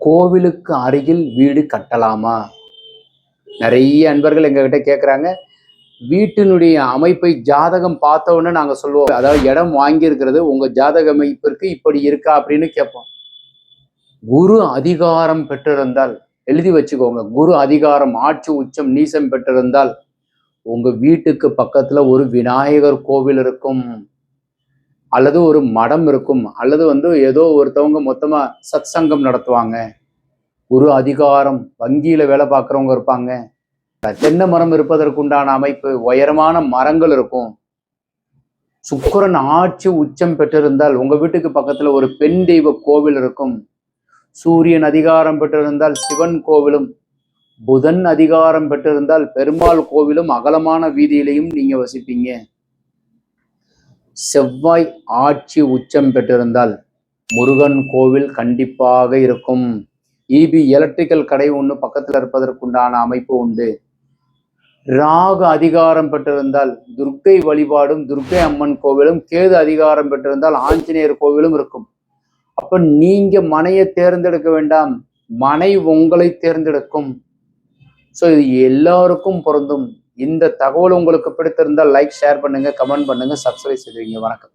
கோவிலுக்கு அருகில் வீடு கட்டலாமா? நிறைய அன்பர்கள் எங்ககிட்ட கேட்குறாங்க வீட்டினுடைய அமைப்பை ஜாதகம் பார்த்த நாங்கள் சொல்லுவோம் அதாவது இடம் வாங்கியிருக்கிறது உங்கள் ஜாதக அமைப்பிற்கு இப்படி இருக்கா அப்படின்னு கேட்போம். குரு அதிகாரம் பெற்றிருந்தால் எழுதி வச்சுக்கோங்க குரு அதிகாரம் ஆட்சி உச்சம் நீசம் பெற்றிருந்தால் உங்கள் வீட்டுக்கு பக்கத்தில் ஒரு விநாயகர் கோவில் இருக்கும். அல்லது ஒரு மடம் இருக்கும் அல்லது வந்து ஏதோ ஒருத்தவங்க மொத்தமாக சத் சங்கம் நடத்துவாங்க. குரு அதிகாரம் வங்கியில் வேலை பார்க்குறவங்க இருப்பாங்க. தென்னை மரம் இருப்பதற்குண்டான அமைப்பு உயரமான மரங்கள் இருக்கும். சுக்கிரன் ஆட்சி உச்சம் பெற்றிருந்தால் உங்கள் வீட்டுக்கு பக்கத்தில் ஒரு பெண் தெய்வ கோவில் இருக்கும். சூரியன் அதிகாரம் பெற்றிருந்தால் சிவன் கோவிலும் புதன் அதிகாரம் பெற்றிருந்தால் பெருமாள் கோவிலும் அகலமான வீதியிலையும் நீங்கள் வசிப்பீங்க. செவ்வாய் ஆட்சி உச்சம் பெற்றிருந்தால் முருகன் கோவில் கண்டிப்பாக இருக்கும். இபி எலக்ட்ரிக்கல் கடை ஒன்று பக்கத்தில் இருப்பதற்குண்டான அமைப்பு உண்டு. ராகு அதிகாரம் பெற்றிருந்தால் துர்க்கை வழிபாடும் துர்க்கை அம்மன் கோவிலும் கேது அதிகாரம் பெற்றிருந்தால் ஆஞ்சநேயர் கோவிலும் இருக்கும். அப்ப நீங்க மனையை தேர்ந்தெடுக்க வேண்டாம். மனை உங்களை தேர்ந்தெடுக்கும். ஸோ இது எல்லாருக்கும் பொருந்தும். இந்த தகவல் உங்களுக்கு பிடித்திருந்தால் லைக் ஷேர் பண்ணுங்க கமெண்ட் பண்ணுங்க சப்ஸ்கிரைப் செய்வீங்க வணக்கம்.